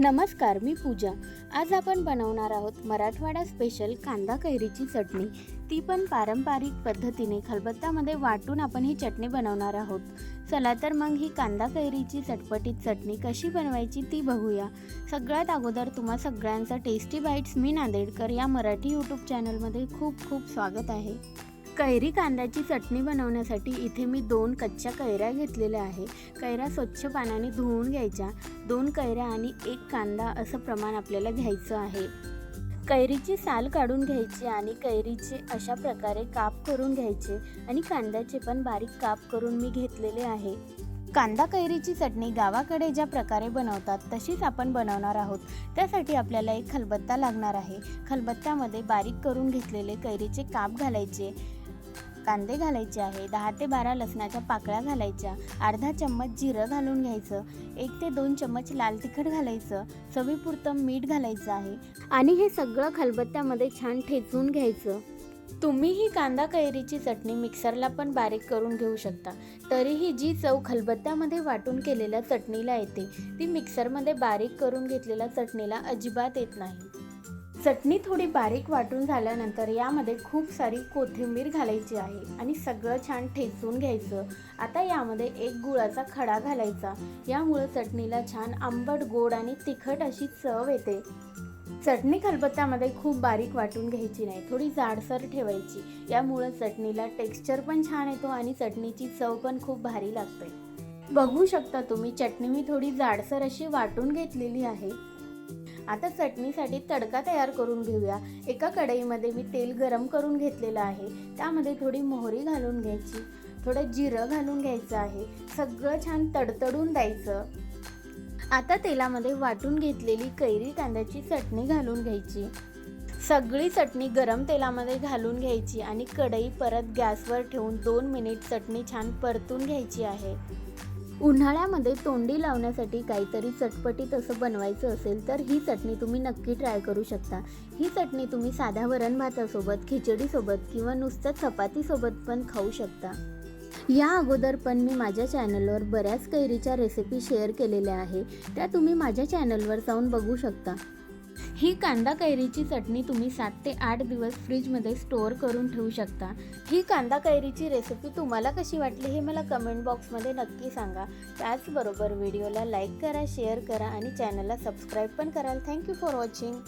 नमस्कार मी पूजा. आज आपण बनवणार आहोत मराठवाडा स्पेशल कांदा कैरीची चटणी. ती पण पारंपरिक पद्धतीने खलबत्त्यामध्ये वाटून आपण ही चटणी बनवणार आहोत. चला तर मग ही कांदा कैरीची चटपटीत चटणी कशी बनवायची ती बघूया. सगळ्यात अगोदर तुम्हा सगळ्यांचं टेस्टी बाईट्स मी नांदेडकर या मराठी यूट्यूब चॅनलमध्ये खूप खूप स्वागत आहे. कैरी कांद्याची चटणी बनवण्यासाठी इथे मी दोन कच्च्या कैऱ्या घेतलेल्या आहे कैऱ्या स्वच्छ पाण्याने धुवून घ्यायच्या. दोन कैऱ्या आणि एक कांदा असं प्रमाण आपल्याला घ्यायचं आहे. कैरीची साल काढून घ्यायची आणि कैरीचे अशा प्रकारे काप करून घ्यायचे आणि कांद्याचे पण बारीक काप करून मी घेतलेले आहे. कांदा कैरीची चटणी गावाकडे ज्या प्रकारे बनवतात तशीच आपण बनवणार आहोत. त्यासाठी आपल्याला एक खलबत्ता लागणार आहे. खलबत्त्यामध्ये बारीक करून घेतलेले कैरीचे काप घालायचे. कांदे घालायचे आहे दहा ते बारा लसणाच्या पाकळ्या घालायच्या अर्धा चम्मच जिरं घालून घ्यायचं एक ते दोन चम्मच लाल तिखट घालायचं चवीपुरतं मीठ घालायचं आहे आणि हे सगळं खलबत्त्यामध्ये छान ठेचून घ्यायचं. तुम्ही ही कांदा कैरीची चटणी मिक्सरला पण बारीक करून घेऊ शकता. तरीही जी चव खलबत्त्यामध्ये वाटून केलेल्या चटणीला येते ती मिक्सरमध्ये बारीक करून घेतलेल्या चटणीला अजिबात येत नाही. चटणी थोडी बारीक वाटून झाल्यानंतर यामध्ये खूप सारी कोथिंबीर घालायची आहे आणि सगळं छान ठेचून घ्यायचं. आता यामध्ये एक गुळाचा खडा घालायचा. यामुळं चटणीला छान आंबट गोड आणि तिखट अशी चव येते. चटणी खलबत्त्यामध्ये खूप बारीक वाटून घ्यायची नाही थोडी जाडसर ठेवायची. यामुळं चटणीला टेक्स्चर पण छान येतो आणि चटणीची चव पण खूप भारी लागते. बघू शकता तुम्ही चटणी मी थोडी जाडसर अशी वाटून घेतलेली आहे. आता चटणीसाठी तडका तयार करून घेऊया. एका कढईमध्ये मी तेल गरम करून घेतलेलं आहे. त्यामध्ये थोडी मोहरी घालून घ्यायची. थोडं जिरं घालून घ्यायचं आहे. सगळं छान तडतडून द्यायचं. आता तेलामध्ये वाटून घेतलेली कैरी कांद्याची चटणी घालून घ्यायची. सगळी चटणी गरम तेलामध्ये घालून घ्यायची आणि कढई परत गॅसवर ठेवून दोन मिनिट चटणी छान परतून घ्यायची आहे. उन्हाळ्यामध्ये तोंडी लावण्यासाठी काहीतरी चटपटीत असं बनवायचं असेल तर ही चटणी तुम्ही नक्की ट्राय करू शकता. ही चटणी तुम्ही साध्या वरण भातासोबत खिचडीसोबत किंवा नुसत्या चपातीसोबत पण खाऊ शकता. या अगोदर पण मी माझ्या चॅनलवर बऱ्याच कैरीच्या रेसिपी शेअर केलेल्या आहे. त्या तुम्ही माझ्या चॅनलवर जाऊन बघू शकता. ही कांदा कैरीची चटणी तुम्ही सात ते आठ दिवस फ्रीजमध्ये स्टोअर करून ठेवू शकता. ही कांदा कैरीची रेसिपी तुम्हाला कशी वाटली हे मला कमेंट बॉक्समध्ये नक्की सांगा. त्याचबरोबर व्हिडिओला लाईक करा शेअर करा आणि चॅनलला सबस्क्राईब पण कराल. Thank you for watching